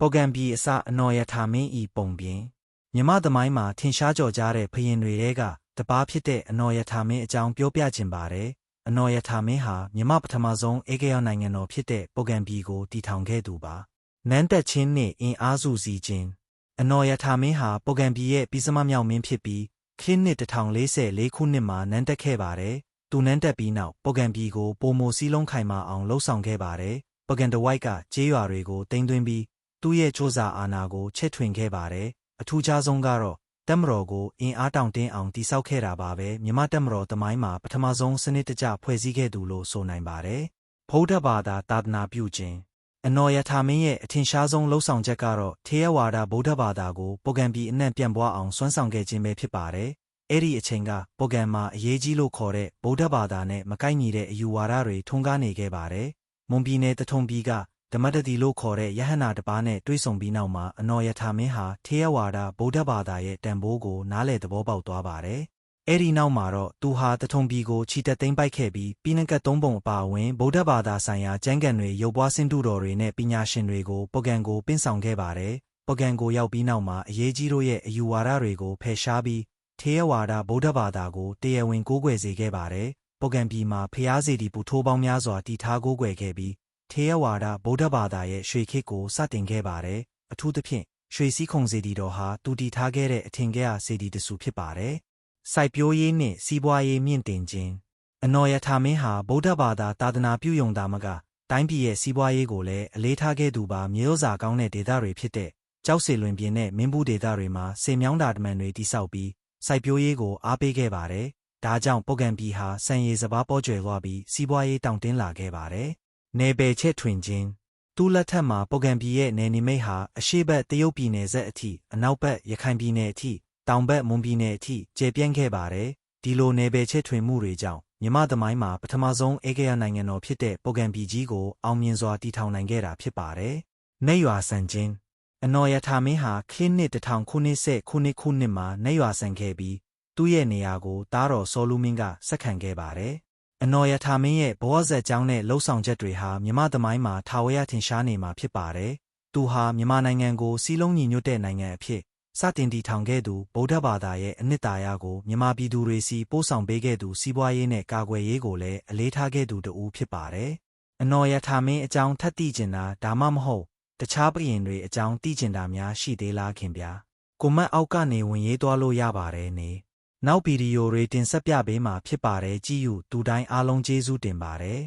ပေါ်ဂံပြည်အစအနော်ရထာမင်းဤပုံပြင်မြမသမိုင်းမှာထင်ရှားကြော်ကြားတဲ့ဖရင်တွေတဲကတပားဖြစ်တဲ့အနော်ရထာမင်းအကြောင်းပြောပြခြင်းပါတယ်အနော်ရထာမင်းဟာမြမပထမဆုံးအေဂေယနိုင်ငံတော်ဖြစ်တဲ့ပေါ်ဂံပြည်ကိုတည်ထောင်ခဲ့သူပါနန်းတက်ချင်းနှင့်အင်အားစုစည်းခြင်းအနော်ရထာမင်းဟာပေါ်ဂံပြည်ရဲ့ပြီးစမမြောက်မင်းဖြစ်ပြီးခရစ်နှစ်1044ခုနှစ်မှာနန်းတက်ခဲ့ပါတယ်သူနန်းတက်ပြီးနောက်ပေါ်ဂံပြည်ကိုပုံမိုစည်းလုံးခိုင်မာအောင်လှုပ်ဆောင်ခဲ့ပါတယ်ပေါ်ဂံတဝိုက်ကကျေးရွာတွေကိုတင်သွင်းပြီး သူ့ရဲ့စ조사အာဏာကိုချဲ့ထွင်ခဲ့ပါတယ်အထူးခြားဆုံးကတော့တက်မတော်ကိုအင်အားတောင့်တင်းအောင်တိစောက်ခဲ့တာပါပဲမြမတက်မတော်တမိုင်းမှာပထမဆုံးစနစ်တကျဖွဲ့စည်းခဲ့သူလို့ဆိုနိုင်ပါတယ်ဗုဒ္ဓဘာသာသာသနာပြုခြင်းအနော်ယထာမင်းရဲ့အထင်ရှားဆုံးလှုပ်ဆောင်ချက်ကတော့ထေရဝါဒဗုဒ္ဓဘာသာကိုပုဂံပြည်အနှံ့ပြန့်ပွားအောင်စွမ်းဆောင်ခဲ့ခြင်းပဲဖြစ်ပါတယ်အဲ့ဒီအချိန်ကပုဂံမှာအရေးကြီးလို့ခေါ်တဲ့ဗုဒ္ဓဘာသာနဲ့မကိုက်ညီတဲ့အယူဝါဒတွေထွန်းကားနေခဲ့ပါတယ်မွန်ပြည်နယ်တထုံပြည်က ဓမ္မတတိလို့ခေါ်တဲ့ယဟန္တာတစ်ပါးနဲ့တွေ့ဆုံပြီးနောက်မှာအနော်ယထာမင်းဟာထေရဝါဒဗုဒ္ဓဘာသာရဲ့တန်ဖိုးကိုနားလည်သဘောပေါက်သွားပါတယ်။အဲ့ဒီနောက်မှာတော့သူဟာတထုံပြည်ကိုချီတက်သိမ်းပိုက်ခဲ့ပြီးပြည်နကတ်သုံးပုံအပါအဝင်ဗုဒ္ဓဘာသာဆိုင်ရာကျမ်းဂန်တွေရုပ်ပွားစင်တုတော်တွေနဲ့ပညာရှင်တွေကိုပုဂံကိုပင့်ဆောင်ခဲ့ပါတယ်။ပုဂံကိုရောက်ပြီးနောက်မှာအရေးကြီးတို့ရဲ့အယူဝါဒတွေကိုဖယ်ရှားပြီးထေရဝါဒဗုဒ္ဓဘာသာကိုတရားဝင်ကိုးကွယ်စေခဲ့ပါတယ်။ပုဂံပြည်မှာဖျားစီတီပူထိုးပေါင်းများစွာတည်ထားကိုးကွယ်ခဲ့ပြီး ထေရဝါဒဗုဒ္ဓဘာသာရဲ့ရွှေခေတ်ကိုစတင်ခဲ့ပါတယ်။အထူးသဖြင့်ရွှေစည်းခုံစေတီတော်ဟာတူတည်ထားခဲ့တဲ့အထင်ကရစေတီတဆူဖြစ်ပါတယ်။စိုက်ပျိုးရေးနှင့်စီးပွားရေးမြင့်တင်ခြင်းအနော်ယထာမင်းဟာဗုဒ္ဓဘာသာသာသနာပြုယုံတာမကတိုင်းပြည်ရဲ့စီးပွားရေးကိုလည်းအလေးထားခဲ့သူပါမြေဥစာကောင်းတဲ့ဒေသတွေဖြစ်တဲ့ကြောက်စင်လွင်ပြင်နဲ့မင်းဘူးဒေသတွေမှာစေမြောင်းတာတမန်တွေတိစောက်ပြီးစိုက်ပျိုးရေးကိုအားပေးခဲ့ပါတယ်။ဒါကြောင့်ပုဂံပြည်ဟာစံရည်စဘာပေါ်ကျွယ်သွားပြီးစီးပွားရေးတောင့်တင်းလာခဲ့ပါတယ်။ နယ်ပယ်ချက်ထွင်ခြင်းသူ့လက်ထက်မှာပုဂံပြည်ရဲ့နယ်နိမိတ်ဟာအရှေ့ဘက်တရုတ်ပြည်နယ်ဆက်အထိအနောက်ဘက်ရခိုင်ပြည်နယ်အထိတောင်ဘက်မွန်ပြည်နယ်အထိကျယ်ပြန့်ခဲ့ပါတယ်ဒီလိုနယ်ပယ်ချက်ထွင်မှုတွေကြောင့်မြမသမိုင်းမှာပထမဆုံးအေဂယနိုင်ငံတော်ဖြစ်တဲ့ပုဂံပြည်ကြီးကိုအောင်မြင်စွာတည်ထောင်နိုင်ခဲ့တာဖြစ်ပါတယ်နေရွာဆန်ခြင်းအနော်ယထာမင်းဟာခင်းနှစ်တထောင်ခုနှစ်ဆက်ခုနှစ်ခုနှစ်မှာနေရွာဆန်ခဲ့ပြီးသူ့ရဲ့နေရာကိုတားတော်စောလူမင်းကဆက်ခံခဲ့ပါတယ် အနော်ရထာမင်းရဲ့ဘဝဇက်ကြောင်းနဲ့လှုပ်ဆောင်ချက်တွေဟာမြမသမိုင်းမှာထာဝရထင်ရှားနေမှာဖြစ်ပါတယ်။သူဟာမြန်မာနိုင်ငံကိုစီးလုံးညီညွတ်တဲ့နိုင်ငံအဖြစ်စတင်တည်ထောင်ခဲ့သူဗုဒ္ဓဘာသာရဲ့အနှစ်သာရကိုမြန်မာပြည်သူတွေစီပို့ဆောင်ပေးခဲ့သူစီးပွားရေးနဲ့ကာကွယ်ရေးကိုလည်းအလေးထားခဲ့သူတဦးဖြစ်ပါတယ်။အနော်ရထာမင်းအကြောင်းထပ်သိကျင်တာဒါမှမဟုတ်တခြားပြည်တွေအကြောင်းသိကျင်တာများရှိသေးလားခင်ဗျာ။ကိုမတ်အောက်ကနေဝင်ရေးသွားလို့ရပါတယ်နေ။ နောက်ဗီဒီယိုတွေတင်ဆက်ပြပေးမှာဖြစ်ပါတယ်ကြည့်ယူသူတိုင်းအားလုံးကျေးဇူးတင်ပါတယ်